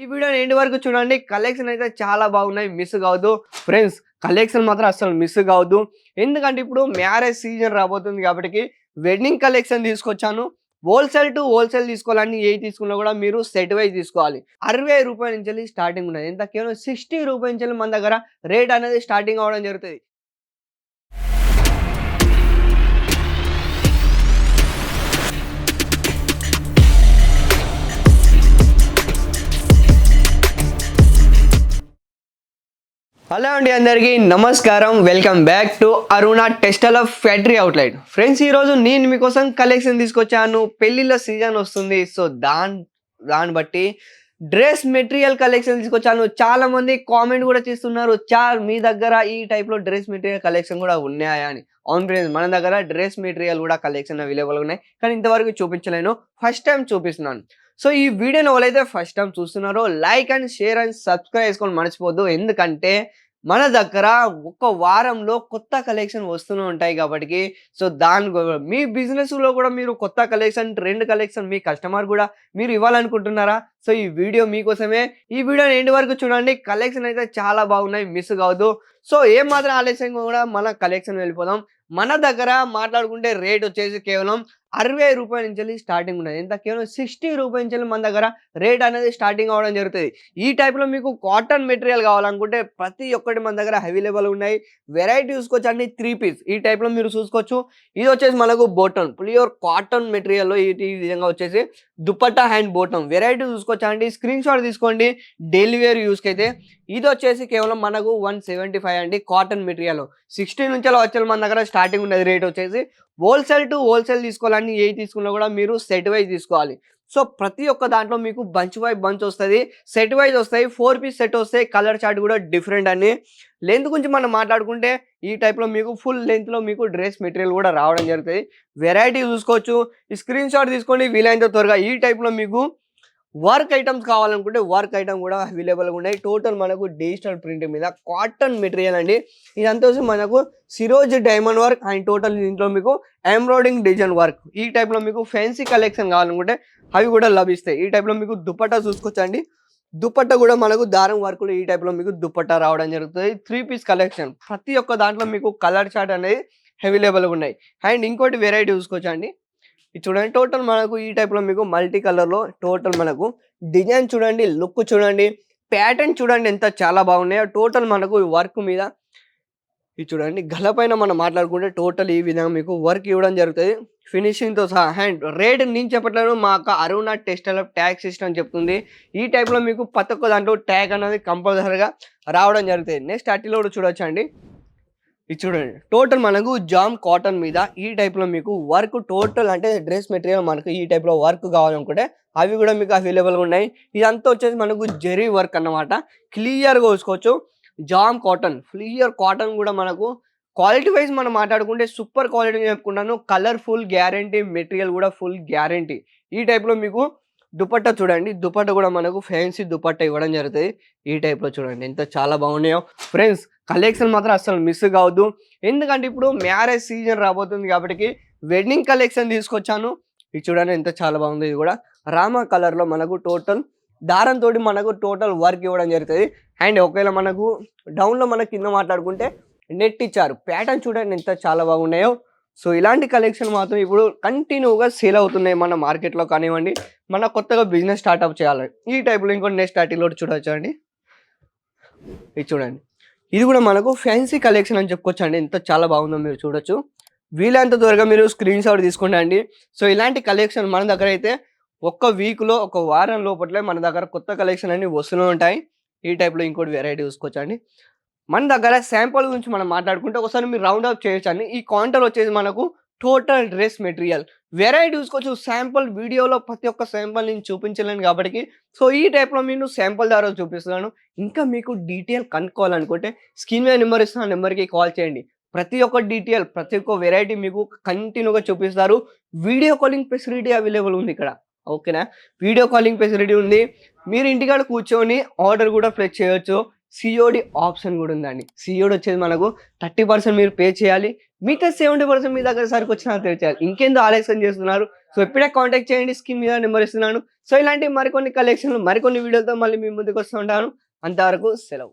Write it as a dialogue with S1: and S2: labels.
S1: ఈ video end వరకు చూడండి కలెక్షన్ అయితే చాలా బాగున్నాయి మిస్ కావద్దు. ఫ్రెండ్స్ కలెక్షన్ మాత్రం అసలు మిస్ కావద్దు. ఎందుకంటే ఇప్పుడు మ్యారేజ్ సీజన్ రాబోతుంది కాబట్టి వెడ్డింగ్ కలెక్షన్ తీసుకొచ్చాను. హోల్సేల్ టు హోల్సేల్ తీసుకోవాలని ఏ తీసుకున్నా కూడా మీరు సెట్ వైజ్ తీసుకోవాలి. అరవై రూపాయల నుంచి స్టార్టింగ్ ఉన్నది. ఎంత కేవలం సిక్స్టీ రూపాయల నుంచి మన దగ్గర రేట్ అనేది స్టార్టింగ్ అవడం జరుగుతుంది. హలో అండి అందరికీ నమస్కారం. Welcome back to Aruna textile off factory outlet friends ఈరోజు నేను మీకోసం కలెక్షన్ తీసుకొచ్చాను. పెళ్ళిళ్ళ సీజన్ వస్తుంది. సో దాని దాన్ని బట్టి డ్రెస్ మెటీరియల్ కలెక్షన్ తీసుకొచ్చాను. చాలా మంది కామెంట్ కూడా చేస్తున్నారు. చార్ మీ దగ్గర ఈ టైప్లో డ్రెస్ మెటీరియల్ కలెక్షన్ కూడా ఉన్నాయా అని. అవును ఫ్రెండ్స్ మన దగ్గర డ్రెస్ మెటీరియల్ కూడా కలెక్షన్ అవైలబుల్ ఉన్నాయి. కానీ ఇంతవరకు చూపించలేను. ఫస్ట్ టైం చూపిస్తున్నాను. సో ఈ వీడియోని ఎవరైతే ఫస్ట్ టైం చూస్తున్నారో like and share and subscribe చేసుకొని మర్చిపోద్దు ఎందుకంటే మన దగ్గర ఒక వారంలో కొత్త కలెక్షన్ వస్తూనే ఉంటాయి కాబట్టి సో దాని మీ బిజినెస్లో కూడా మీరు కొత్త కలెక్షన్ ట్రెండ్ కలెక్షన్ మీ కస్టమర్ కూడా మీరు ఇవ్వాలనుకుంటున్నారా? సో ఈ వీడియో మీకోసమే. ఈ వీడియో ఎండ్ వరకు చూడండి. కలెక్షన్ అయితే చాలా బాగున్నాయి మిస్ కావద్దు. సో ఏం మాత్రం ఆలస్యం కూడా మన కలెక్షన్ వెళ్ళిపోదాం. మన దగ్గర మాట్లాడుకుంటే రేట్ వచ్చేసి కేవలం అరవై రూపాయల నుంచి స్టార్టింగ్ ఉన్నది. ఎంత? కేవలం సిక్స్టీ రూపాయల నుంచి మన దగ్గర రేట్ అనేది స్టార్టింగ్ అవ్వడం జరుగుతుంది. ఈ టైప్లో మీకు కాటన్ మెటీరియల్ కావాలనుకుంటే ప్రతి ఒక్కటి మన దగ్గర అవైలబుల్ ఉన్నాయి. వెరైటీ చూసుకోవచ్చు అండి త్రీ పీస్ ఈ టైప్లో మీరు చూసుకోవచ్చు. ఇది వచ్చేసి మనకు బోటన్ ప్యూర్ కాటన్ మెటీరియల్లో ఈ విధంగా వచ్చేసి దుపట్టా హ్యాండ్ బోటం వెరైటీ చూసుకోవచ్చా అండి స్క్రీన్ షాట్ తీసుకోండి డైలీ వేర్ యూస్కి అయితే. ఇది వచ్చేసి కేవలం మనకు వన్ సెవెంటీ ఫైవ్ అండి కాటన్ మెటీరియల్ సిక్స్టీ నుంచి అలా వచ్చే మన దగ్గర స్టార్టింగ్ ఉన్నది రేట్ వచ్చేసి హోల్సేల్ టు హోల్సేల్ తీసుకోవాలని ఏ తీసుకున్నా కూడా మీరు సెట్ వైజ్ తీసుకోవాలి. సో ప్రతి ఒక్క దాంట్లో మీకు బంచ్ వై బంచ్ వస్తుంది. సెట్ వైజ్ వస్తాయి. ఫోర్ పీస్ సెట్ వస్తాయి కలర్ చార్ట్ కూడా డిఫరెంట్ అని. లెంత్ గురించి మనం మాట్లాడుకుంటే ఈ టైప్లో మీకు ఫుల్ లెంత్లో మీకు డ్రెస్ మెటీరియల్ కూడా రావడం జరుగుతుంది. వెరైటీ చూసుకోవచ్చు. ఈ స్క్రీన్ షాట్ తీసుకోండి. వీలైనంత త్వరగా ఈ టైప్లో మీకు వర్క్ ఐటమ్స్ కావాలనుకుంటే వర్క్ ఐటమ్ కూడా అవైలబుల్గా ఉన్నాయి. టోటల్ మనకు డిజిటల్ ప్రింట్ మీద కాటన్ మెటీరియల్ అండి. ఇదంతా వచ్చి మనకు సిరోజ్ డైమండ్ వర్క్ అండ్ టోటల్ దీంట్లో మీకు ఎంబ్రాయిడింగ్ డిజైన్ వర్క్. ఈ టైప్లో మీకు ఫ్యాన్సీ కలెక్షన్ కావాలనుకుంటే అవి కూడా లభిస్తాయి. ఈ టైప్లో మీకు దుపట్టా చూసుకోవచ్చండి. దుపట్టా కూడా మనకు దారం వర్కులు ఈ టైప్లో మీకు దుపట్టా రావడం జరుగుతుంది. Three piece collection. ప్రతి ఒక్క దాంట్లో మీకు కలర్ చార్ట్ అనేది అవైలబుల్గా ఉన్నాయి. అండ్ ఇంకోటి వెరైటీ చూసుకోవచ్చండి. ఇది చూడండి టోటల్ మనకు ఈ టైప్లో మీకు మల్టీ కలర్లో టోటల్ మనకు డిజైన్ చూడండి లుక్ చూడండి ప్యాటర్న్ చూడండి ఎంత చాలా బాగున్నాయో టోటల్ మనకు వర్క్ మీద ఇది చూడండి గల పైన మనం మాట్లాడుకుంటే టోటల్ ఈ విధంగా మీకు వర్క్ ఇవ్వడం జరుగుతుంది. ఫినిషింగ్తో సహా అండ్ రేట్ నేను చెప్పట్లేదు మా యొక్క అరుణ టెక్స్టైల్ ట్యాగ్ సిస్టమ్ చెప్తుంది. ఈ టైప్లో మీకు ప్రతి ఒక్క దాంట్లో ట్యాగ్ అనేది కంపల్సరీగా రావడం జరుగుతుంది. నెక్స్ట్ అట్టిలో కూడా చూడొచ్చండి. ఇది చూడండి. టోటల్ మనకు జామ్ కాటన్ మీద ఈ టైప్లో మీకు వర్క్ టోటల్ అంటే డ్రెస్ మెటీరియల్ మనకు ఈ టైప్లో వర్క్ కావాలనుకుంటే అవి కూడా మీకు అవైలబుల్గా ఉన్నాయి. ఇదంతా వచ్చేసి మనకు జెరీ వర్క్ అన్నమాట. క్లియర్గా చూసుకోవచ్చు. జామ్ కాటన్ క్లియర్ కాటన్ కూడా మనకు క్వాలిటీ వైజ్ మనం మాట్లాడుకుంటే సూపర్ క్వాలిటీ చెప్పుకుంటాను. కలర్ఫుల్ గ్యారంటీ మెటీరియల్ కూడా ఫుల్ గ్యారంటీ ఈ టైప్లో మీకు దుపట్టా చూడండి. దుపట్టా కూడా మనకు ఫ్యాన్సీ దుపట్టా ఇవ్వడం జరుగుతుంది. ఈ టైప్లో చూడండి. ఎంత చాలా బాగున్నాయో. ఫ్రెండ్స్ కలెక్షన్ మాత్రం అసలు మిస్ కావద్దు. ఎందుకంటే ఇప్పుడు మ్యారేజ్ సీజన్ రాబోతుంది కాబట్టి వెడ్డింగ్ కలెక్షన్ తీసుకొచ్చాను. ఇది చూడండి ఎంత చాలా బాగుంది ఇది కూడా. రామా కలర్లో మనకు టోటల్ దారంతో మనకు టోటల్ వర్క్ ఇవ్వడం జరుగుతుంది. అండ్ ఒకవేళ మనకు డౌన్లో మన కింద మాట్లాడుకుంటే నెట్ ఇచ్చారు. ప్యాటర్న్ చూడండి ఎంత చాలా బాగున్నాయో. సో ఇలాంటి కలెక్షన్ మాత్రం ఇప్పుడు కంటిన్యూగా సేల్ అవుతున్నాయి మన మార్కెట్లో కానివ్వండి. మన కొత్తగా బిజినెస్ స్టార్ట్అప్ చేయాలి. ఈ టైప్లో ఇంకో నెక్స్ట్ స్టార్టింగ్లో చూడవచ్చు అండి? ఇది చూడండి. ఇది కూడా మనకు ఫ్యాన్సీ కలెక్షన్ అని చెప్పుకోవచ్చు అండి. ఎంత చాలా బాగుందో మీరు చూడొచ్చు. వీలైనంత త్వరగా మీరు స్క్రీన్ షాట్ తీసుకోండి సో ఇలాంటి కలెక్షన్ మన దగ్గర అయితే ఒక్క వీక్లో ఒక వారం లోపలే మన దగ్గర కొత్త కలెక్షన్ అన్ని వస్తూనే ఉంటాయి. ఈ టైప్లో ఇంకోటి వెరైటీ చూసుకోవచ్చు అండి? మన దగ్గర శాంపుల్ గురించి మనం మాట్లాడుకుంటే ఒకసారి మీరు రౌండ్ అప్ చేయొచ్చండి ఈ కౌంటర్ వచ్చేసి మనకు టోటల్ డ్రెస్ మెటీరియల్ వెరైటీ చూసుకోవచ్చు శాంపుల్ వీడియోలో ప్రతి ఒక్క శాంపుల్ నేను చూపించలేను కాబట్టి సో ఈ టైప్లో నేను శాంపుల్ ద్వారా చూపిస్తున్నాను. ఇంకా మీకు డీటెయిల్ కనుక్కోవాలనుకుంటే స్క్రీన్ మీద నెంబర్ ఇస్తున్న నెంబర్కి కాల్ చేయండి. ప్రతి ఒక్క డీటెయిల్ ప్రతి ఒక్క వెరైటీ మీకు కంటిన్యూగా చూపిస్తారు. వీడియో కాలింగ్ ఫెసిలిటీ అవైలబుల్ ఉంది ఇక్కడ. ఓకేనా వీడియో కాలింగ్ ఫెసిలిటీ ఉంది. మీరు ఇంటికాడ కూర్చొని ఆర్డర్ కూడా ప్లేస్ చేయొచ్చు. సిఓడి ఆప్షన్ కూడా ఉందండి. సిఓడి వచ్చేది మనకు థర్టీ పర్సెంట్ మీరు పే చేయాలి. మిగతా సెవెంటీ పర్సెంట్ మీ దగ్గర సరికి వచ్చినా పే చేయాలి. ఇంకేందో ఆలస్యం చేస్తున్నారు? సో ఇప్పుడే కాంటాక్ట్ చేయండి. స్కీమ్ మీద నెంబర్ ఇస్తున్నాను. సో ఇలాంటి మరికొన్ని కలెక్షన్లు మరికొన్ని వీడియోలతో మళ్ళీ మీ ముందుకు వస్తూ ఉంటాను. అంతవరకు సెలవు.